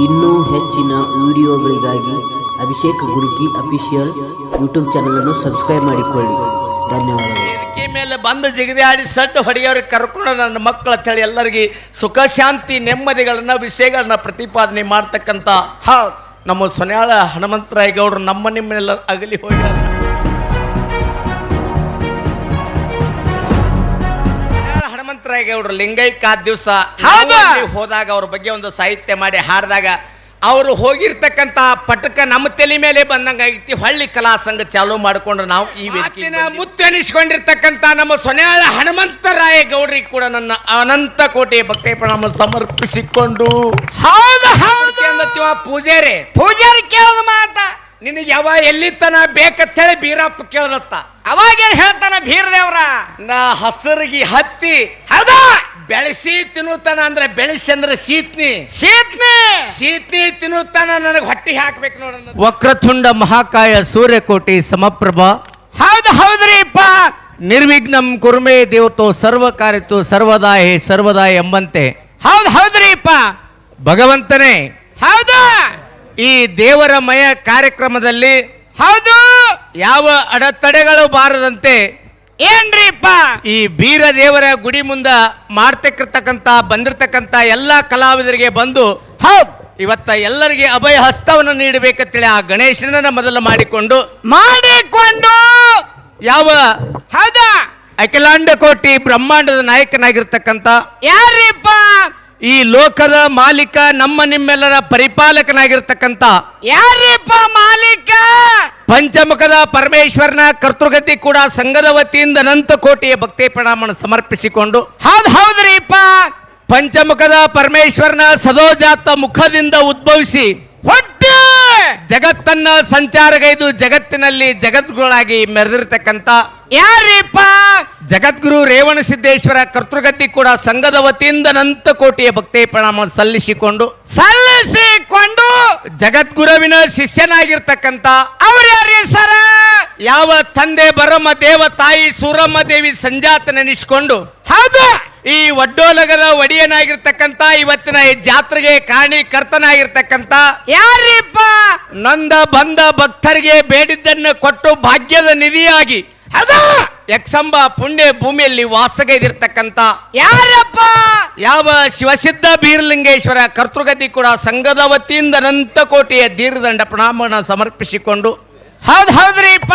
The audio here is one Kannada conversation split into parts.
ಇನ್ನೂ ಹೆಚ್ಚಿನ ವಿಡಿಯೋಗಳಿಗಾಗಿ ಅಭಿಷೇಕ್ ಗುರುಕಿ ಅಫಿಷಿಯಲ್ ಯೂಟ್ಯೂಬ್ ಚಾನಲನ್ನು ಸಬ್ಸ್ಕ್ರೈಬ್ ಮಾಡಿಕೊಳ್ಳಿ. ಧನ್ಯವಾದಗಳು. ವೇದಿಕೆ ಮೇಲೆ ಬಂದು ಜಿಗದಿ ಆಡಿ ಸಡ್ಡು ಹೊಡೆಯೋರಿಗೆ ಕರ್ಕೊಂಡು ನನ್ನ ಮಕ್ಕಳ ತಳಿ ಎಲ್ಲರಿಗೆ ಸುಖ, ಶಾಂತಿ, ನೆಮ್ಮದಿಗಳನ್ನ ವಿಷಯಗಳನ್ನ ಪ್ರತಿಪಾದನೆ ಮಾಡ್ತಕ್ಕಂಥ ಹ, ನಮ್ಮ ಸೊನ್ಯಾಳ ಹನುಮಂತರಾಯ ಗೌಡರು ನಮ್ಮ ನಿಮ್ಮೆಲ್ಲ ಅಗಲಿ ಹೋಗ್ಯಾರ. ಗೌಡರು ಲಿಂಗೈಕ ದಿವಸ ಹೋದಾಗ ಅವ್ರ ಬಗ್ಗೆ ಒಂದು ಸಾಹಿತ್ಯ ಮಾಡಿ ಹಾಡಿದಾಗ ಅವರು ಹೋಗಿರ್ತಕ್ಕಂಥ ಪಟಕ ನಮ್ಮ ತಲೆ ಮೇಲೆ ಬಂದಂಗ ಐತಿ ಹಳ್ಳಿ ಕಲಾ ಸಂಘ ಚಾಲೂ ಮಾಡಿಕೊಂಡು ನಾವು ಈ ಮುತ್ತು ಮುತ್ತನಿಸ್ಕೊಂಡಿರ್ತಕ್ಕಂಥ ನಮ್ಮ ಸೊನ್ಯಾಳ ಹನುಮಂತರಾಯ ಗೌಡ್ರಿಗೆ ಕೂಡ ನನ್ನ ಅನಂತ ಕೋಟಿ ಭಕ್ತಿ ಪ್ರಣಾಮ ಸಮರ್ಪಿಸಿಕೊಂಡು ಹೌದು ಹೌದು. ಪೂಜಾರಿ. ಪೂಜಾರಿ ಕೇಳೋದು ಮಾತ. ನಿನಗೆ ಯಾವ ಎಲ್ಲಿತನ ಬೇಕಂತೇಳಿ ಬೀರಪ್ಪ ಕೇಳದತ್ತ. ಅವಾಗೇನ್ ಹೇಳ್ತಾನ ಬೀರದೇವ್ರ? ನಾ ಹಸರಿಗೆ ಹತ್ತಿ ಹೌದಾ? ಬೆಳೆಸಿ ತಿನ್ನುತ್ತಾನ ಅಂದ್ರೆ ಬೆಳೆಸಿ ಅಂದ್ರೆ ಸೀತ್ನಿ. ಸೀತ್ನಿ? ಸೀತ್ನಿ ತಿನ್ನುತ್ತಾನ ನನಗೆ ಹೊಟ್ಟಿ ಹಾಕ್ಬೇಕು ನೋಡ ವಕ್ರತುಂಡ ಮಹಾಕಾಯ ಸೂರ್ಯಕೋಟಿ ಸಮಪ್ರಭ. ಹೌದು ಹೌದ್ರಿಪ್ಪ. ನಿರ್ವಿಘ್ನಂ ಕುರ್ಮೆ ದೇವತೋ ಸರ್ವ ಕಾರ್ಯತು ಸರ್ವದಾಯ ಸರ್ವದಾಯ ಸರ್ವದಾ ಎಂಬಂತೆ. ಹೌದು ಹೌದ್ರಿಪ್ಪ. ಭಗವಂತನೇ ಹೌದು? ಈ ದೇವರ ಮಯ ಕಾರ್ಯಕ್ರಮದಲ್ಲಿ ಹೌದು. ಯಾವ ಅಡೆತಡೆಗಳು ಬಾರದಂತೆ ಏನ್ರಿಪ್ಪ? ಈ ಬೀರ ದೇವರ ಗುಡಿ ಮುಂದ ಮಾಡ್ತಕ್ಕಿರ್ತಕ್ಕಂತ ಬಂದಿರತಕ್ಕಂತ ಎಲ್ಲಾ ಕಲಾವಿದರಿಗೆ ಬಂದು ಹೌದು. ಇವತ್ತ ಎಲ್ಲರಿಗೆ ಅಭಯ ಹಸ್ತವನ್ನು ನೀಡಬೇಕಂತೇಳಿ ಆ ಗಣೇಶನನ್ನ ಮೊದಲು ಮಾಡಿಕೊಂಡು ಮಾಡಿಕೊಂಡು. ಯಾವ ಹೌದಾ? ಅಖಿಲಾಂಡ ಕೋಟಿ ಬ್ರಹ್ಮಾಂಡದ ನಾಯಕನಾಗಿರ್ತಕ್ಕಂತ ಯಾರಿಪ್ಪ? ಈ ಲೋಕದ ಮಾಲೀಕ ನಮ್ಮ ನಿಮ್ಮೆಲ್ಲರ ಪರಿಪಾಲಕನಾಗಿರ್ತಕ್ಕಂತ ಯಾರಿಪ್ಪ ಮಾಲೀಕ? ಪಂಚಮುಖದ ಪರಮೇಶ್ವರನ ಕರ್ತೃಗತಿ ಕೂಡ ಸಂಘದ ವತಿಯಿಂದ ನಂತ ಕೋಟಿಯ ಭಕ್ತಿ ಪ್ರಣಾಮನ ಸಮರ್ಪಿಸಿಕೊಂಡು ಹೌದ್ ಹೌದ್ರಿಪ್ಪ. ಪಂಚಮುಖದ ಪರಮೇಶ್ವರನ ಸದೋಜಾತ ಮುಖದಿಂದ ಉದ್ಭವಿಸಿ ಹೊಟ್ಟೆ ಜಗತ್ತನ್ನ ಸಂಚಾರಗೈದು ಜಗತ್ತಿನಲ್ಲಿ ಜಗದ್ಗುರುಗಳಾಗಿ ಮೆರೆದಿರ್ತಕ್ಕಂಥ ಯಾರಿಪ್ಪ? ಜಗದ್ಗುರು ರೇವಣ ಸಿದ್ದೇಶ್ವರ ಕರ್ತೃಗತಿ ಕೂಡ ಸಂಘದ ವತಿಯಿಂದ ಅನಂತ ಕೋಟಿಯ ಭಕ್ತಿ ಪ್ರಣಾಮ ಸಲ್ಲಿಸಿಕೊಂಡು ಸಲ್ಲಿಸಿಕೊಂಡು ಜಗದ್ಗುರುವಿನ ಶಿಷ್ಯನಾಗಿರ್ತಕ್ಕಂಥ ಅವ್ರ ಯಾರೀ ಸರ? ಯಾವ ತಂದೆ ಬರಮ್ಮ ದೇವ ತಾಯಿ ಸೂರಮ್ಮ ದೇವಿ ಸಂಜಾತ ನೆನೆಸಿಕೊಂಡು ಹೌದು. ಈ ಒಡ್ಡೋಲಗದ ಒಡೆಯನಾಗಿರ್ತಕ್ಕಂತ ಇವತ್ತಿನ ಈ ಜಾತ್ರೆಗೆ ಕಾರಣೀಕರ್ತನಾಗಿರ್ತಕ್ಕಂಥ ಯಾರಿಪ್ಪ? ನಂದ ಬಂದ ಭಕ್ತರಿಗೆ ಬೇಡಿದ್ದನ್ನು ಕೊಟ್ಟು ಭಾಗ್ಯದ ನಿಧಿಯಾಗಿ ಅದ ಯಕ್ಷಂಬ ಪುಣ್ಯ ಭೂಮಿಯಲ್ಲಿ ವಾಸಗೈದಿರ್ತಕ್ಕಂತ ಯಾರಪ್ಪ? ಯಾವ ಶಿವಸಿದ್ಧ ಬೀರಲಿಂಗೇಶ್ವರ ಕರ್ತೃಗತಿ ಕೂಡ ಸಂಘದ ವತಿಯಿಂದ ಅನಂತ ಕೋಟಿಯ ದೀರ್ಘದಂಡ ಪ್ರಣಾಮನ ಸಮರ್ಪಿಸಿಕೊಂಡು ಹೌದ್ ಹೌದ್ರಿಪ್ಪ.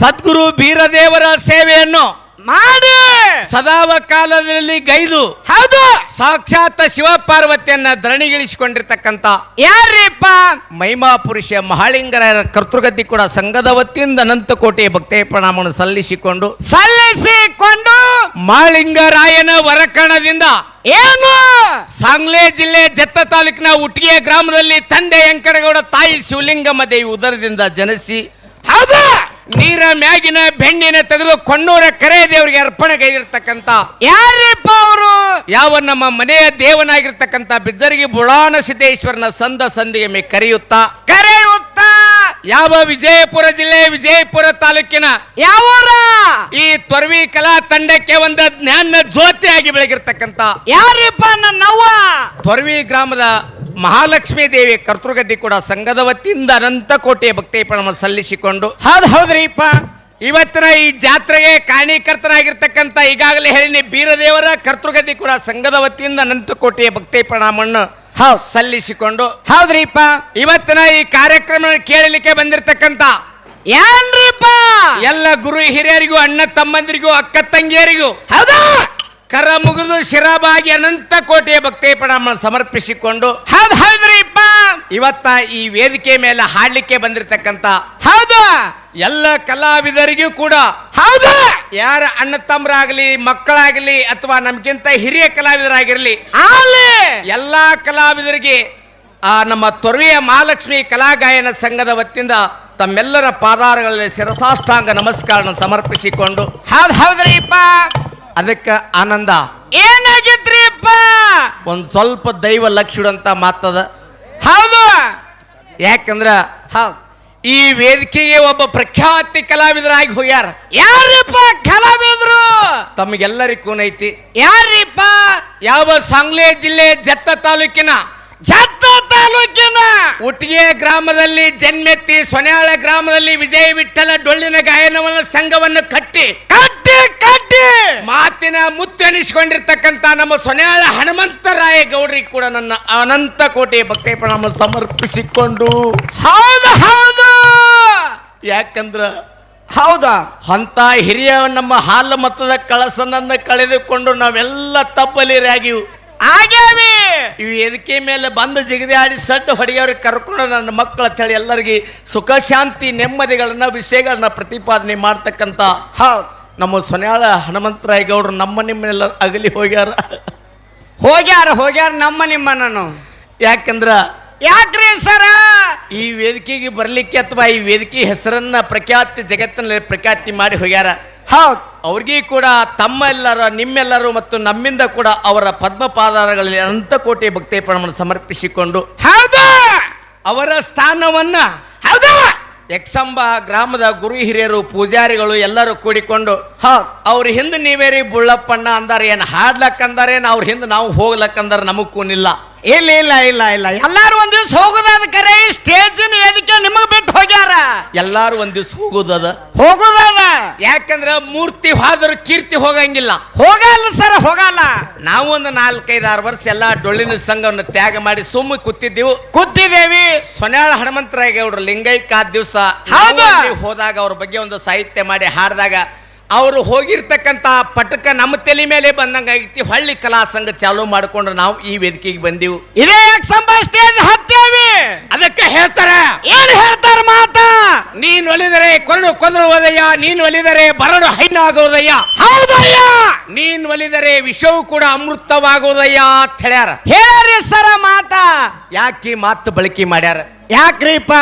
ಸದ್ಗುರು ಬೀರದೇವರ ಸೇವೆಯನ್ನು ಮಾಡಿ. ಸದಾವ ಕಾಲದಲ್ಲಿ ಗೈದು. ಹೌದು. ಸಾಕ್ಷಾತ್ ಶಿವ ಪಾರ್ವತಿಯನ್ನ ಧರಣಿಗಿಳಿಸಿಕೊಂಡಿರ್ತಕ್ಕಂಥ ಯಾರ್ರೀಪ್ಪ? ಮಹಿಮಾ ಪುರುಷ ಮಹಾಳಿಂಗರ ಕರ್ತೃಗತಿ ಕೂಡ ಸಂಘದ ವತಿಯಿಂದ ಅನಂತ ಭಕ್ತೇ ಭಕ್ತಿ ಪ್ರಣಾಮವನ್ನು ಸಲ್ಲಿಸಿಕೊಂಡು ಸಲ್ಲಿಸಿಕೊಂಡು ಮಾಳಿಂಗರಾಯನ ವರಕಣದಿಂದ ಏನು? ಸಾಂಗ್ಲೆ ಜಿಲ್ಲೆ ಜತ್ತ ತಾಲೂಕಿನ ಉಟ್ಗಿಯ ಗ್ರಾಮದಲ್ಲಿ ತಂದೆ ವೆಂಕಟಗೌಡ ತಾಯಿ ಶಿವಲಿಂಗಮ್ಮ ದೇವಿ ಉದರದಿಂದ ಜನಿಸಿ ಹೌದಾ. ನೀರ ಮ್ಯಾಗಿನ ಬೆಣ್ಣಿನ ತೆಗೆದು ಕೊಣ್ಣೂರ ಕರೆ ದೇವರಿಗೆ ಅರ್ಪಣೆ ಅರ್ಪಣೆಗೈದಿರ್ತಕ್ಕಂಥ ಯಾರಿಪ್ಪ ಅವರು? ಯಾವ ನಮ್ಮ ಮನೆಯ ದೇವನಾಗಿರ್ತಕ್ಕಂಥ ಬಿದ್ದರಿಗೆ ಬುಳಾನ ಸಿದ್ದೇಶ್ವರನ ಸಂದ ಸಂದಿಗೆ ಕರೆಯುತ್ತಾ ಕರೆಯುತ್ತಾ ಯಾವ ವಿಜಯಪುರ ಜಿಲ್ಲೆ ವಿಜಯಪುರ ತಾಲೂಕಿನ ಯಾವ ಈ ತೊರವಿ ಕಲಾ ತಂಡಕ್ಕೆ ಒಂದು ಜ್ಞಾನ ಜ್ಯೋತಿಯಾಗಿ ಬೆಳಗಿರ್ತಕ್ಕಂತ ಯಾರಿಪ್ಪ ನನ್ನ ತೊರವಿ ಗ್ರಾಮದ ಮಹಾಲಕ್ಷ್ಮಿ ದೇವಿ ಕರ್ತೃಗದ್ದಿ ಕೂಡ ಸಂಘದ ವತಿಯಿಂದ ಅನಂತ ಕೋಟಿಯ ಭಕ್ತಿ ಪ್ರಣಮ ಸಲ್ಲಿಸಿಕೊಂಡು ಹೌದು ಹೌದ್ರಿಪ್ಪ. ಇವತ್ತಿನ ಈ ಜಾತ್ರೆಗೆ ಕಾರಣೀಕರ್ತನಾಗಿರ್ತಕ್ಕಂಥ ಈಗಾಗಲೇ ಹೇಳಿನಿ ಬೀರದೇವರ ಕರ್ತೃಗದ್ದಿ ಕೂಡ ಸಂಘದ ವತಿಯಿಂದ ಅನಂತ ಕೋಟಿಯ ಭಕ್ತಿ ಪ್ರಣಾಮವನ್ನು ಹೌದು. ಸಲ್ಲಿಸಿಕೊಂಡು ಹೌದ್ರಿಪ್ಪ. ಇವತ್ತಿನ ಈ ಕಾರ್ಯಕ್ರಮ ಕೇಳಲಿಕ್ಕೆ ಬಂದಿರತಕ್ಕಂತ ಏನ್ರಿಪ್ಪ ಎಲ್ಲ ಗುರು ಹಿರಿಯರಿಗೂ ಅಣ್ಣ ತಮ್ಮಂದಿರಿಗೂ ಅಕ್ಕ ತಂಗಿಯರಿಗೂ ಹೌದಾ. ಕರ ಮುಗಿದು ಶಿರಬಾಗಿ ಅನಂತ ಕೋಟೆಯ ಭಕ್ತಿ ಪ್ರಣಾಮ ಸಮರ್ಪಿಸಿಕೊಂಡು ಹೌದು ಹೌದ್ರಿಪ್ಪ ಇವತ್ತ ಈ ವೇದಿಕೆ ಮೇಲೆ ಹಾಡ್ಲಿಕ್ಕೆ ಬಂದಿರತಕ್ಕಂತ ಹೌದಾ. ಎಲ್ಲ ಕಲಾವಿದರಿಗೂ ಕೂಡ ಹೌದಾ. ಯಾರ ಅಣ್ಣ ತಮ್ಮರಾಗಲಿ ಮಕ್ಕಳಾಗಲಿ ಅಥವಾ ನಮ್ಗಿಂತ ಹಿರಿಯ ಕಲಾವಿದರಾಗಿರ್ಲಿ ಎಲ್ಲಾ ಕಲಾವಿದರಿಗೆ ಆ ನಮ್ಮ ತೊರೆಯ ಮಹಾಲಕ್ಷ್ಮಿ ಕಲಾಗಾಯನ ಸಂಘದ ವತಿಯಿಂದ ತಮ್ಮೆಲ್ಲರ ಪಾದಾರಗಳಲ್ಲಿ ಶಿರಸಾಷ್ಟಾಂಗ ನಮಸ್ಕಾರ ಸಮರ್ಪಿಸಿಕೊಂಡು ಹೌದು ಹೌದ್ರಿಪ್ಪ. ಅದಕ್ಕೆ ಆನಂದ. ಏನಾಗಿದ್ರಿಪ್ಪ? ಒಂದ್ ಸ್ವಲ್ಪ ದೈವ ಲಕ್ಷಿಡುವಂತ ಮಾತದ. ಹೌದು ಯಾಕಂದ್ರ ಹೌದು ಈ ವೇದಿಕೆಗೆ ಒಬ್ಬ ಪ್ರಖ್ಯಾತಿ ಕಲಾವಿದರಾಗಿ ಹೋಗ್ಯಾರ. ಯಾರಪ್ಪ ಕಲಾವಿದರು? ತಮಗೆಲ್ಲರಿಗೂ ಐತಿ ಯಾರಿಪ್ಪ? ಯಾವ ಸಾಂಗ್ಲಿ ಜಿಲ್ಲೆ ಜತ್ತ ತಾಲೂಕಿನ ಜತ್ತ ತಾಲೂಕಿನ ಉಟ್ಗೆ ಗ್ರಾಮದಲ್ಲಿ ಜನ್ಮೆತ್ತಿ ಸೊನ್ಯಾಳ ಗ್ರಾಮದಲ್ಲಿ ವಿಜಯ ವಿಠಲ ಡೊಳ್ಳಿನ ಗಾಯನವನ್ನು ಸಂಘವನ್ನು ಕಟ್ಟಿ ಕಟ್ಟಿ ಕಟ್ಟಿ. ಮಾತಿನ ಮುತ್ತೆನಿಸಿಕೊಂಡಿರ್ತಕ್ಕಂಥ ನಮ್ಮ ಸೊನ್ಯಾಳ ಹನುಮಂತರಾಯ ಗೌಡ್ರಿಗೆ ಕೂಡ ನನ್ನ ಅನಂತ ಕೋಟೆ ಭಕ್ತಿ ಪ್ರಣಾಮ ಸಮರ್ಪಿಸಿಕೊಂಡು. ಹೌದು ಹೌದು. ಯಾಕಂದ್ರ ಹೌದಾ? ಅಂತ ಹಿರಿಯ ನಮ್ಮ ಹಾಲು ಮತದ ಕಳಸನನ್ನು ಕಳೆದುಕೊಂಡು ನಾವೆಲ್ಲ ತಪ್ಪಲಿರಾಗಿವು ಆಗ್ಯಾವಿ. ಇವು ವೇದಿಕೆ ಮೇಲೆ ಬಂದು ಜಿಗದೆ ಆಡಿ ಸಡ್ಡು ಹೊಡೆಯೋರಿಗೆ ಕರ್ಕೊಂಡು ನನ್ನ ಮಕ್ಕಳ ತಳಿ ಎಲ್ಲರಿಗೆ ಸುಖ ಶಾಂತಿ ನೆಮ್ಮದಿಗಳನ್ನ ವಿಷಯಗಳನ್ನ ಪ್ರತಿಪಾದನೆ ಮಾಡ್ತಕ್ಕಂಥ ಹಾ ನಮ್ಮ ಸೊನ್ಯಾಳ ಹನುಮಂತರಾಯ ಗೌಡ್ರು ನಮ್ಮ ನಿಮ್ಮನ್ನೆಲ್ಲ ಅಗಲಿ ಹೋಗ್ಯಾರ. ಹೋಗ್ಯಾರ ಹೋಗ್ಯಾರ ನಮ್ಮ ನಿಮ್ಮ ನಾನು ಯಾಕಂದ್ರ ಯಾಕ್ರಿ ಸರ? ಈ ವೇದಿಕೆಗೆ ಬರಲಿಕ್ಕೆ ಅಥವಾ ಈ ವೇದಿಕೆ ಹೆಸರನ್ನ ಪ್ರಖ್ಯಾತಿ ಜಗತ್ತಿನಲ್ಲಿ ಪ್ರಖ್ಯಾತಿ ಮಾಡಿ ಹೋಗ್ಯಾರ. ಹೌದು. ಅವ್ರಿಗೆ ಕೂಡ ತಮ್ಮೆಲ್ಲರ ನಿಮ್ಮೆಲ್ಲರೂ ಮತ್ತು ನಮ್ಮಿಂದ ಕೂಡ ಅವರ ಪದ್ಮಪಾದಾರಗಳಲ್ಲಿ ಅನಂತ ಕೋಟಿ ಭಕ್ತಿ ಪ್ರಣಾಮ ಸಮರ್ಪಿಸಿಕೊಂಡು ಹೌದು. ಅವರ ಸ್ಥಾನವನ್ನ ಹೌದು. ಯಕ್ಷಂಬ ಗ್ರಾಮದ ಗುರು ಹಿರಿಯರು ಪೂಜಾರಿಗಳು ಎಲ್ಲರೂ ಕೂಡಿಕೊಂಡು ಹೌದು. ಅವ್ರ ಹಿಂದೆ ನೀವೇರಿ ಬುಳ್ಳಪ್ಪಣ್ಣ ಅಂದಾರ ಏನು ಹಾಡ್ಲಕ್ ಏನ್ ಅವ್ರ ಹಿಂದೆ ನಾವು ಹೋಗ್ಲಕ್ಕಂದ್ರೆ ನಮಗ್ ಕೂನಿಲ್ಲ ಇಲ್ಲ ಇಲ್ಲ ಇಲ್ಲ ಇಲ್ಲ. ಎಲ್ಲಾರು ಒಂದ್ ದಿವ್ಸ ಹೋಗುದಾದ ಕರೆ ಸ್ಟೇಜಿನ ವೇದಿಕೆ ನಿಮಗ್ ಬಿಟ್ಟು ಹೋಗ್ಯಾರ. ಎಲ್ಲಾರು ಒಂದ್ ದಿವ್ಸ ಹೋಗುದದ? ಹೋಗುದಾದ ಯಾಕಂದ್ರ ಮೂರ್ತಿ ಹಾದ್ರ ಕೀರ್ತಿ ಹೋಗಂಗಿಲ್ಲ. ಹೋಗಲ್ಲ ಸರ್ ಹೋಗಲ್ಲ. ನಾವು ಒಂದು ನಾಲ್ಕೈದು ಆರು ವರ್ಷ ಎಲ್ಲ ಡೊಳ್ಳಿನ ಸಂಘವನ್ನು ತ್ಯಾಗ ಮಾಡಿ ಸುಮ್ಮ ಕೂತಿದ್ದೆವು. ಕೂತಿದ್ದೇವಿ. ಸೊನ್ಯಾಳ ಹನುಮಂತರಾಯ್ ಅವರು ಲಿಂಗೈಕ ದಿವಸ ಹೌದು. ಹೋದಾಗ ಅವ್ರ ಬಗ್ಗೆ ಒಂದು ಸಾಹಿತ್ಯ ಮಾಡಿ ಹಾಡಿದಾಗ ಅವರು ಹೋಗಿರ್ತಕ್ಕಂಥ ಪಟಕ ನಮ್ಮ ತಲೆ ಮೇಲೆ ಬಂದಂಗ ಐತಿ ಹಳ್ಳಿ ಕಲಾ ಸಂಘ ಚಾಲು ಮಾಡಿಕೊಂಡು ನಾವು ಈ ವೇದಿಕೆಗೆ ಬಂದೆವು. ಇದೇ ಸ್ಟೇಜ್ ಹತ್ತೇವಿ. ಅದಕ್ಕೆ ಹೇಳ್ತಾರೆ. ಏನ್ ಹೇಳ್ತಾರ ಮಾತ? ನೀನ್ ಒಲಿದರೆ ಕೊರಡು ಕೊದರುವುದಯ್ಯ ನೀನ್ ಒಲಿದರೆ ಬರಡು ಹೈನಾಗುವುದಯ್ಯ ಹೌದಯ್ಯ. ನೀನ್ ಒಲಿದರೆ ವಿಷವು ಕೂಡ ಅಮೃತವಾಗುವುದಯ್ಯ ಅಂತ ಹೇಳ್ಯಾರ. ಹೇಳ್ರಿ ಸರ ಮಾತ. ಯಾಕೆ ಮಾತು ಬಳಕೆ ಮಾಡ್ಯಾರ? ಯಾಕ್ರಿಪ್ಪ?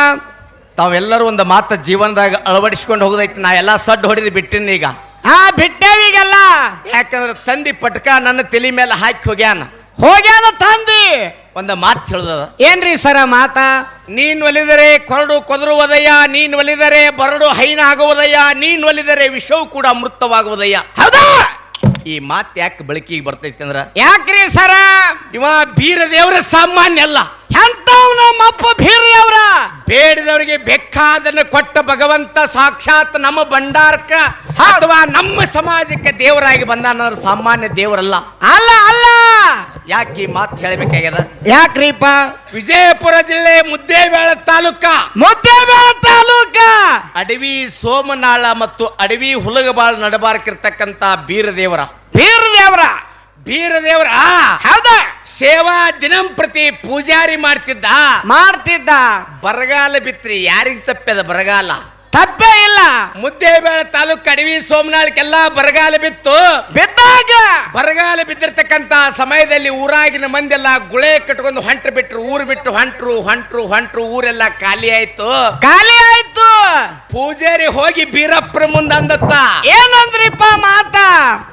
ತಾವೆಲ್ಲರೂ ಒಂದು ಮಾತು ಜೀವನದಾಗ ಅಳವಡಿಸ್ಕೊಂಡು ಹೋಗೋದೈತಿ. ನಾ ಎಲ್ಲ ಸಡ್ಡು ಹೊಡೆದು ಬಿಟ್ಟಿನಿ ಈಗ. ಹಾ ಬಿಟ್ಟೇವಿಗೆಲ್ಲ ಯಾಕಂದ್ರೆ ತಂದಿ ಪಟ್ಕ ನನ್ನ ತಲೆ ಮೇಲೆ ಹಾಕಿ ಹೋಗ್ಯಾನ. ಹೋಗ್ಯಾನ ತಂದಿ. ಒಂದು ಮಾತು ಹೇಳ್ದದ. ಏನ್ರಿ ಸರ ಮಾತ? ನೀನ್ ಒಲಿದರೆ ಕೊರಡು ಕೊದರುವುದಯ್ಯ ನೀನ್ ಒಲಿದರೆ ಬರಡು ಹೈನ ಆಗುವುದಯ್ಯ ನೀನ್ ಒಲಿದರೆ ವಿಷವು ಕೂಡ ಅಮೃತವಾಗುವುದಯ್ಯ. ಹೌದಾ? ಈ ಮಾತ್ ಯಾಕೆ ಬೆಳಕಿಗೆ ಬರ್ತೈತಿ ಅಂದ್ರ? ಯಾಕ್ರಿ ಸರ? ಇವ ಬೀರ ದೇವರ ಸಾಮಾನ್ಯ ಅಲ್ಲ. ಎಂತವ್ ನಮ್ಮ ಅಪ್ಪ ಭೀರಿ ಅವ್ರ ಬೇಡಿದವರಿಗೆ ಬೇಕಾದನ್ನು ಕೊಟ್ಟ ಭಗವಂತ ಸಾಕ್ಷಾತ್ ನಮ್ಮ ಭಂಡಾರಕ್ಕ ಅಥವಾ ನಮ್ಮ ಸಮಾಜಕ್ಕೆ ದೇವರಾಗಿ ಬಂದ ಸಾಮಾನ್ಯ ದೇವರಲ್ಲ. ಅಲ್ಲ ಅಲ್ಲ. ಯಾಕೆ ಈ ಮಾತು ಹೇಳಬೇಕಾಗ್ಯದ? ಯಾಕ್ರೀಪ ವಿಜಯಪುರ ಜಿಲ್ಲೆ ಮುದ್ದೇಬೇಳ ತಾಲೂಕ. ಮುದ್ದೇಬೇಳ ತಾಲೂಕ? ಅಡವಿ ಸೋಮನಾಳ ಮತ್ತು ಅಡವಿ ಹುಲಗಬಾಳ ನಡಬಾರಕಿರ್ತಕ್ಕಂತ ಬೀರದೇವರ. ಬೀರದೇವರ? ಬೀರದೇವರ ಹೌದ? ಸೇವಾ ದಿನಂಪ್ರತಿ ಪೂಜಾರಿ ಮಾಡ್ತಿದ್ದ. ಮಾಡ್ತಿದ್ದ. ಬರಗಾಲ ಬಿತ್ರಿ ಯಾರಿಗೆ ತಪ್ಪದ ಬರಗಾಲ? ತಪ್ಪೇ ಇಲ್ಲ. ಮುದ್ದೇಬೇಳ ತಾಲೂಕು ಕಡವಿ ಸೋಮನಾಳಕ್ಕೆಲ್ಲ ಬರಗಾಲ ಬಿತ್ತು. ಬಿದ್ದಾಗ. ಬರಗಾಲ ಬಿದ್ದಿರ್ತಕ್ಕಂತ ಸಮಯದಲ್ಲಿ ಊರಾಗಿನ ಮಂದೆಲ್ಲ ಗುಳೆ ಕಟ್ಕೊಂಡು ಹೊಂಟ್ರು ಬಿಟ್ರು ಊರು ಬಿಟ್ಟು ಹೊಂಟ್ರು ಹೊಂಟ್ರು ಹೊಂಟ್ರು ಊರೆಲ್ಲ ಖಾಲಿ ಆಯ್ತು. ಖಾಲಿ ಆಯ್ತು. ಪೂಜಾರಿ ಹೋಗಿ ಬೀರಪ್ಪರ ಮುಂದೆ ಅಂದತ್ತ. ಏನಂದ್ರಿಪ್ಪ ಮಾತಾ?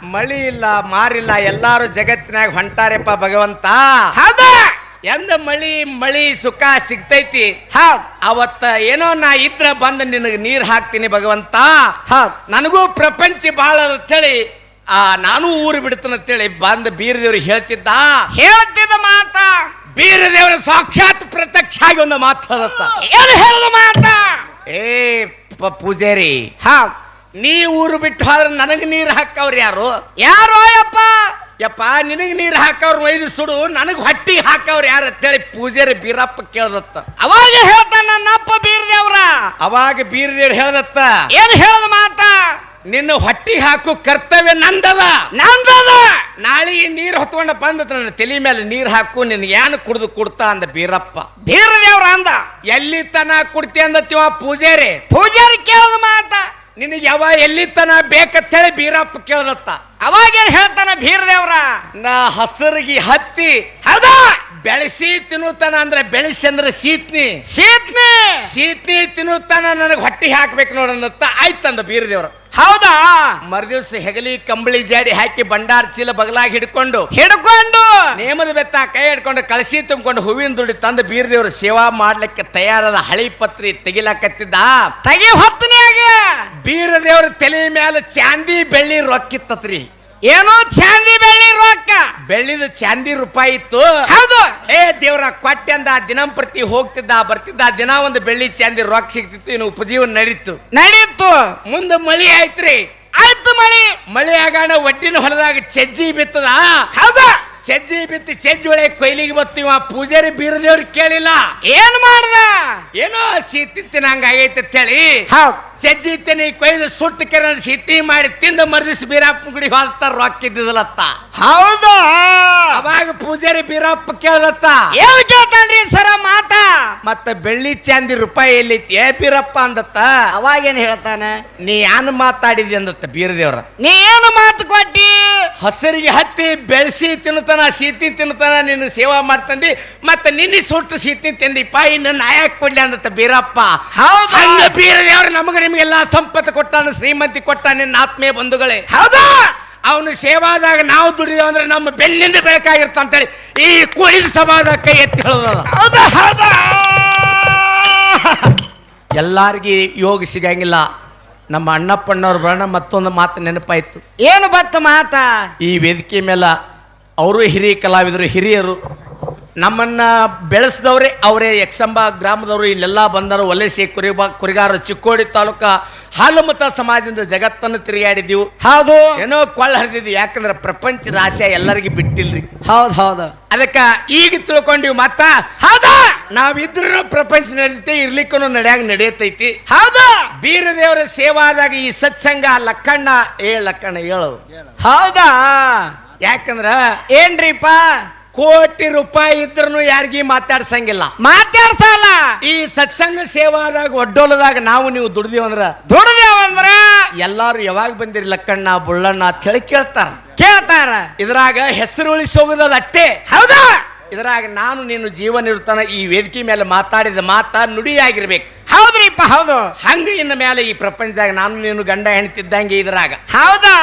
ಮಳಿ ಇಲ್ಲ ಮಾರಿಲ್ಲ ಎಲ್ಲಾರು ಜಗತ್ತಿನಾಗ ಹೊಂಟಾರಪ್ಪ ಭಗವಂತ. ಹೌದ. ಎಂದ ಮಳಿ ಮಳಿ ಸುಖ ಸಿಗ್ತೈತಿ. ಹ ಅವತ್ತ ಏನೋ ನಾ ಇದ್ರ ಬಂದು ನಿನಗೆ ನೀರ್ ಹಾಕ್ತೀನಿ ಭಗವಂತ. ಹ ನನಗೂ ಪ್ರಪಂಚ ಬಾಳ ಅಂತೇಳಿ ಆ ನಾನು ಊರು ಬಿಡ್ತೇನೆ ಅಂತೇಳಿ ಬಂದ ಬೀರದೇವ್ರಿಗೆ ಹೇಳ್ತಿದ್ದ. ಹೇಳ್ತಿದ್ದ ಮಾತಾ. ಬೀರದೇವರ ಸಾಕ್ಷಾತ್ ಪ್ರತ್ಯಕ್ಷ ಆಗಿ ಒಂದು ಮಾತಾಡತ್ತ ಏನು ಹೇಳಿದ ಮಾತಾ? ಏ ಪ- ಪೂಜಾರಿ. ಹೌದ್. ನೀ ಊರು ಬಿಟ್ಟು ಹೋದ್ರೆ ನನಗೆ ನೀರು ಹಾಕವ್ರು ಯಾರು? ಯಾರೋ ಯಪ್ಪ? ಯಪ್ಪ ನಿನಗೆ ನೀರು ಹಾಕವ್ರು ಒಯ್ದು ಸುಡು ನನಗೆ ಹೊಟ್ಟಿಗೆ ಹಾಕವ್ರು ಯಾರು ಅಂತೇಳಿ ಪೂಜಾರಿ ಬೀರಪ್ಪ ಕೇಳ್ದತ್ತ. ಅವಾಗ ಹೇಳ್ತಾನ ನನ್ನಪ್ಪ ಬೀರದೇವ್ರ ಅವಾಗ ಬೀರದೇವ್ರು ಹೇಳ್ದತ್ತ. ಏನ್ ಹೇಳದ ಮಾತ? ನಿನ್ನ ಹೊಟ್ಟಿ ಹಾಕು ಕರ್ತವ್ಯ ನಂದದ. ನಂದದ. ನಾಳೆಗೆ ನೀರು ಹೊತ್ಕೊಂಡ ಬಂದ ನನ್ನ ತಲೆ ಮೇಲೆ ನೀರು ಹಾಕು ನಿನ್ ಏನು ಕುಡ್ದು ಕುಡ್ತಾ ಅಂದ ಬೀರಪ್ಪ. ಬೀರದೇವ್ರ ಅಂದ. ಎಲ್ಲಿ ತನ ಕುಡ್ತಿ ಅಂದತ್ತಿವ ಪೂಜಾರಿ ಪೂಜಾರಿ ಕೇಳದ ಮಾತ. ನಿನಗೆ ಯಾವ ಎಲ್ಲಿ ತನ ಬೇಕಂತೇಳಿ ಬೀರಪ್ಪ ಕೇಳ್ದತ್ತ. ಅವಾಗೇನ್ ಹೇಳ್ತಾನ ಭೀರದೇವ್ರ? ನಾ ಹಸರಿಗೆ ಹತ್ತಿ ಹೌದಾ? ಬೆಳೆಸಿ ತಿನ್ನುತ್ತಾನ ಅಂದ್ರೆ ಬೆಳೆಸಿ ಅಂದ್ರೆ ಸೀತ್ನಿ. ಸೀತ್ನಿ? ಸೀತ್ನಿ ತಿನ್ನುತ್ತಾನ ನನಗೆ ಹೊಟ್ಟಿ ಹಾಕ್ಬೇಕು ನೋಡಂದತ್ತ ಆಯ್ತಂದ ಬೀರದೇವ್ರ ಹೌದಾ? ಮರುದಿವ್ಸ ಹೆಗಲಿ ಕಂಬಳಿ ಜಾಡಿ ಹಾಕಿ ಭಂಡಾರ ಚೀಲ ಬಗಲಾಗಿ ಹಿಡ್ಕೊಂಡು ಹಿಡ್ಕೊಂಡು? ನೇಮದ ಬೆತ್ತ ಕೈ ಹಿಡ್ಕೊಂಡು ಕಳಸಿ ತುಂಬಿಕೊಂಡು ಹೂವಿನ ದುಡಿ ತಂದು ಬೀರದೇವ್ರ ಸೇವಾ ಮಾಡ್ಲಿಕ್ಕೆ ತಯಾರಾದ ಹಳಿ ಪತ್ರಿ ತೆಗಿಲಾಕತ್ತಿದ್ದ. ತೆಗಿ ಹೊತ್ತನ್ಯಾಗ? ಬೀರದೇವ್ರ ತಲೆ ಮೇಲೆ ಚಾಂದಿ ಬೆಳ್ಳಿ ರೊಕ್ಕಿತ್ತತ್ರಿ. ಏನೋ ಚಾಂದಿ ಬೆಳ್ಳಿ ರೊಕ್ಕ. ಬೆಳ್ಳಿದ ಚಾಂದಿ ರೂಪಾಯಿ ಇತ್ತು. ಹೌದು. ಏ ದೇವ್ರ ಕೊಟ್ಟೆಂದ ದಿನಂಪ್ರತಿ ಹೋಗ್ತಿದ್ದ ಬರ್ತಿದ್ದ ದಿನ ಒಂದು ಬೆಳ್ಳಿ ಚಾಂದಿ ರೊಕ್ಕ ಸಿಗ್ತಿತ್ತು ಇನ್ನು ಉಪಜೀವನ ನಡೀತು. ನಡೀತು. ಮುಂದೆ ಮಳಿ ಆಯ್ತ್ರಿ. ಆಯ್ತು ಮಳಿ. ಮಳಿ ಆಗಣ ಒಟ್ಟಿನ ಹೊಲದಾಗ ಚೆಜ್ಜಿ ಬಿತ್ತದ? ಹೌದು. ಚೆಜ್ಜಿ ಬಿತ್ತಿ ಚಜ್ಜಿ ಒಳಗೆ ಕೊಯ್ಲಿಗೆ ಬತ್ತೀವ ಪೂಜಾರಿ ಬೀರದೇವ್ರು ಕೇಳಿಲ್ಲ. ಏನ್ ಮಾಡ್ದ? ಏನೋ ಸೀತಿ ತಿನ್ನಂಗ ಆಗೈತೆ ಅಂತ ಹೇಳಿ. ಹೌದ್. ಸಜ್ಜಿ ತೆನಿ ಕೊಯ್ದು ಸುಟ್ಟು ಕೆರೆ ಸಿತ್ತಿ ಮಾಡಿ ತಿಂದು ಮರದಿಸ್ ಬೀರಪ್ಪ ಗುಡಿ ಹೋಗ್ತಾರ ರೊಕ್ಕ ಇದ್ದಿದ್ಲತ್ತ ಹೌದು? ಅವಾಗ ಪೂಜಾರಿ ಬೀರಪ್ಪ ಕೇಳ್ದತ್ತ. ಏನ್ ಕೇಳ್ತಾನ್ರಿ ಸರ ಮಾತ? ಮತ್ತ ಬೆಳ್ಳಿ ಚಾಂದಿ ರೂಪಾಯಿ ಎಲ್ಲೈತಿ ಏ ಬೀರಪ್ಪ ಅಂದತ್ತ. ಅವಾಗ ಏನ್ ಹೇಳ್ತಾನೆ? ನೀ ಏನ್ ಮಾತಾಡಿದಿ ಅಂದತ್ತ ಬೀರದೇವ್ರ? ನೀ ಏನು ಮಾತು ಕೊಟ್ಟಿ? ಹಸರಿಗೆ ಹತ್ತಿ ಬೆಳೆಸಿ ತಿನ್ನತನ ಸೀತಿ ತಿನ್ನತನ ನಿನ್ನ ಸೇವಾ ಮಾಡ್ತಂದಿ ಮತ್ತೆ ನಿನ್ನ ಸುಟ್ಟು ಸೀತಿ ತಿಂದಿಪ್ಪ ಇನ್ನು ನಾಯಕ್ ಕೊಡ್ಲಿ ಅಂದತ್ತ ಬೀರಪ್ಪ. ಹೌದು? ಬೀರದೇವ್ರ ನಮಗ ನಿಮಗೆಲ್ಲ ಸಂಪತ್ತು ಕೊಟ್ಟಾನ ಶ್ರೀಮಂತಿ ಕೊಟ್ಟಾನೆ ನಿನ್ನ ಆತ್ಮೀಯ ಬಂಧುಗಳೇ. ಹೌದಾ? ಅವನು ಸೇವಾದಾಗ ನಾವು ದುಡಿದೇವು ಅಂದ್ರೆ ನಮ್ಮ ಬೆಲ್ಲಿಂದ ಬೇಕಾಗಿರ್ತ ಅಂತೇಳಿ ಈ ಕುಡಿದ ಸಭಾದ ಕೈ ಎತ್ತಿ ಹೇಳೋದಲ್ಲ. ಹೌದಾ? ಹೌದಾ? ಎಲ್ಲಾರ್ಗಿ ಯೋಗ ಸಿಗಂಗಿಲ್ಲ. ನಮ್ಮ ಅಣ್ಣಪ್ಪಣ್ಣವ್ರ ಬರೋಣ ಮತ್ತೊಂದು ಮಾತು ನೆನಪಾಯ್ತು. ಏನು ಬತ್ತು ಮಾತಾ? ಈ ವೇದಿಕೆ ಮೇಲೆ ಅವರು ಹಿರಿಯ ಕಲಾವಿದರು ಹಿರಿಯರು ನಮ್ಮನ್ನ ಬೆಳೆಸಿದವರೇ ಅವರೇ. ಯಕ್ಷಂಬ ಗ್ರಾಮದವರು ಇಲ್ಲೆಲ್ಲ ಬಂದರು. ವಲಸೆ ಕುರಿಬಾ ಕುರಿಗಾರ ಚಿಕ್ಕೋಡಿ ತಾಲೂಕ ಹಾಲುಮತ ಸಮಾಜದಿಂದ ಜಗತ್ತನ್ನು ತಿರುಗಾಡಿದ್ದೀವಿ. ಹೌದು. ಏನೋ ಕೊಳ್ಳ ಹರಿದಿದ್ವಿ ಯಾಕಂದ್ರೆ ಪ್ರಪಂಚದ ಆಸೆ ಎಲ್ಲರಿಗೂ ಬಿಟ್ಟಿಲ್ರಿ. ಹೌದು ಹೌದು. ಅದಕ್ಕ ಈಗ ತಿಳ್ಕೊಂಡಿವಿ ಮತ್ತ ಹೌದಾ. ನಾವಿದ್ರೂ ಪ್ರಪಂಚ ನಡೆಯುತ್ತೆ ಇರ್ಲಿಕ್ಕೂ ನಡೆಯಾಗ ನಡೆಯತೈತಿ. ಹೌದು. ಬೀರದೇವರ ಸೇವಾದಾಗ ಈ ಸತ್ಸಂಗ ಲಕ್ಕಣ್ಣ ಏ ಲಕ್ಕಣ್ಣ ಹೇಳು. ಹೌದಾ? ಯಾಕಂದ್ರ ಏನ್ರಿಪ್ಪ? ಕೋಟಿ ರೂಪಾಯಿ ಇದ್ರೂ ಯಾರಿಗಿ ಮಾತಾಡ್ಸಂಗಿಲ್ಲ. ಮಾತಾಡ್ಸಲ್ಲ. ಈ ಸತ್ಸಂಗ ಸೇವಾದಾಗ ಒಡ್ಡೋಲದಾಗ ನಾವು ನೀವು ದುಡ್ದೀವಿ ಅಂದ್ರ ದುಡ್ದೇವಂದ್ರ ಎಲ್ಲಾರು ಯಾವಾಗ ಬಂದಿರಿ ಲಕ್ಕಣ್ಣ ಬುಳ್ಳಣ್ಣ ಅಂತ ಹೇಳಿ ಕೇಳ್ತಾರ. ಕೇಳ್ತಾರ. ಇದ್ರಾಗ ಹೆಸರು ಉಳಿಸೋಗುದದ ಅಟ್ಟೆ. ಹೌದಾ. ಇದ್ರಾಗ ನಾನು ನೀನು ಜೀವನ ಇರ್ತಾನ ಈ ವೇದಿಕೆ ಮೇಲೆ ಮಾತಾಡಿದ ಮಾತ ನುಡಿಯಾಗಿರ್ಬೇಕು. ಹೌದ್ರಿಪ್ಪ ಹೌದು. ಹಂಗ ಇನ್ನ ಮೇಲೆ ಈ ಪ್ರಪಂಚದಾಗ ನಾನು ನೀನು ಗಂಡ ಹೆಣ್ತಿದ್ದಂಗೆ ಇದ್ರಾಗ. ಹೌದಾ?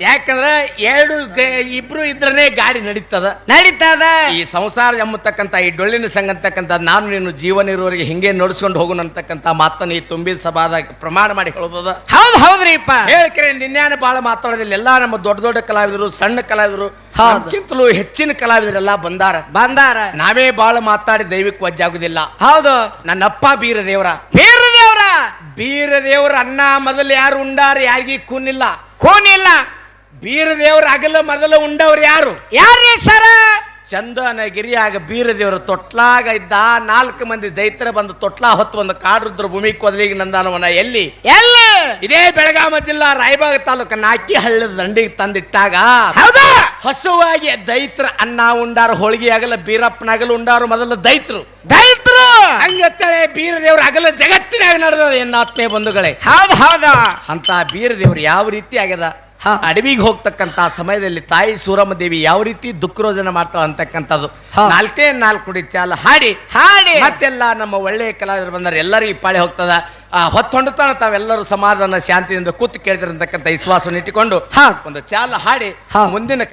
ಯಾಕಂದ್ರ ಎರಡು ಇಬ್ರು ಇದ್ರನೇ ಗಾಡಿ ನಡೀತದ. ನಡೀತದ. ಈ ಸಂಸಾರ ಎಂಬತಕ್ಕಂಥ ಈ ಡೊಳ್ಳಿನ ಸಂಘ ಅಂತಕ್ಕಂಥ ನಾನು ನೀನು ಜೀವನ ಇರುವವರಿಗೆ ಹಿಂಗೆ ನಡ್ಸ್ಕೊಂಡು ಹೋಗೋಣ ಅಂತಕ್ಕಂಥ ಮಾತನ್ನ ಈ ತುಂಬಿದ ಸಭಾದ ಪ್ರಮಾಣ ಮಾಡಿ ಹೇಳೋದದ. ಹೌದ್ ಹೌದ್ರಿಪ್ಪ. ಹೇಳ್ಕರೆ ನಿನ್ನೆ ಬಹಳ ಮಾತಾಡೋದಿಲ್ಲ. ಎಲ್ಲ ನಮ್ಮ ದೊಡ್ಡ ದೊಡ್ಡ ಕಲಾವಿದರು ಸಣ್ಣ ಕಲಾವಿದರು ಅದಕ್ಕಿಂತಲೂ ಹೆಚ್ಚಿನ ಕಲಾವಿದರೆಲ್ಲ ಬಂದಾರ. ಬಂದಾರ. ನಾವೇ ಬಹಳ ಮಾತಾಡಿ ದೈವಿಕ ವಜ್ಜಾಗುದಿಲ್ಲ. ಹೌದು. ನನ್ನಪ್ಪ ಬೀರ ದೇವರ ಬೀರ ದೇವರ ಬೀರ ದೇವರ ಅನ್ನ ಮೊದಲು ಯಾರು ಉಂಡಾರ ಯಾರಿಗೀ ಕೂನಿಲ್ಲ. ಕೂನಿಲ್ಲ. ಬೀರ ದೇವ್ರ ಅಗಲ ಮೊದಲ ಉಂಡವ್ರು ಯಾರು? ಯಾರೇ ಸರ? ಚಂದನಗಿರಿಯಾಗ ಬೀರದೇವ್ರ ತೊಟ್ಲಾಗ ಇದ್ದ ನಾಲ್ಕು ಮಂದಿ ದೈತ್ರ ಬಂದು ತೊಟ್ಲಾ ಹೊತ್ತು ಒಂದು ಕಾಡುದ್ರ ಭೂಮಿ ಕೊದಲಿಗೆ ನಂದಾನವನ ಎಲ್ಲಿ? ಎಲ್ಲಿ? ಇದೇ ಬೆಳಗಾವ ಜಿಲ್ಲಾ ರಾಯಬಾಗ ತಾಲೂಕ ನಾಕಿ ಹಳ್ಳದ ದಂಡಿಗೆ ತಂದಿಟ್ಟಾಗ ಹೌದಾ? ಹಸುವಾಗಿ ದೈತ್ರ ಅನ್ನ ಉಂಡಾರು ಹೋಳಿಗೆ ಆಗಲ ಬೀರಪ್ಪನ ಉಂಡಾರ ಉಂಡಾರು ಮೊದಲು ದೈತ್ರು. ದೈತ್ರು? ಹಂಗತ್ತಳೆ ಬೀರದೇವ್ರ ಅಗಲ ಜಗತ್ತಿನಾಗ ನಡೆದ ಎನ್ನ ಆತ್ಮೀಯ ಬಂಧುಗಳೇ. ಹೌದ್ ಹೌದಾ? ಅಂತ ಬೀರದೇವ್ರು ಯಾವ ರೀತಿ ಆಗ್ಯದ. ಅಡವಿಗೆ ಹೋಗ್ತಕ್ಕಂಥ ಸಮಯದಲ್ಲಿ ತಾಯಿ ಸೂರಮ್ಮ ದೇವಿ ಯಾವ ರೀತಿ ದುಃಖರೋಜನ ಮಾಡ್ತಾವ ಅಂತಕ್ಕಂಥದ್ದು. ನಾಲ್ಕೇ ನಾಲ್ಕು ಕುಡಿ ಚಾಲ ಹಾಡಿ. ಹಾಡಿ. ಮತ್ತೆಲ್ಲ ನಮ್ಮ ಒಳ್ಳೆಯ ಕಲಾವಿದರು ಬಂದರೆ ಎಲ್ಲರಿಗೂ ಈ ಪಾಳೆ ಹೋಗ್ತದ. ಆ ಹೊತ್ತೊಂಡುತ್ತಾನ ತಾವೆಲ್ಲರೂ ಸಮಾಧಾನ ಶಾಂತಿಯಿಂದ ಕೂತು ಕೇಳಿದ್ರಂತಕ್ಕಂಥ ವಿಶ್ವಾಸವನ್ನು ಇಟ್ಟುಕೊಂಡು. ಒಂದು ಚಾಲ ಹಾಡಿ. ಮುಂದಿನ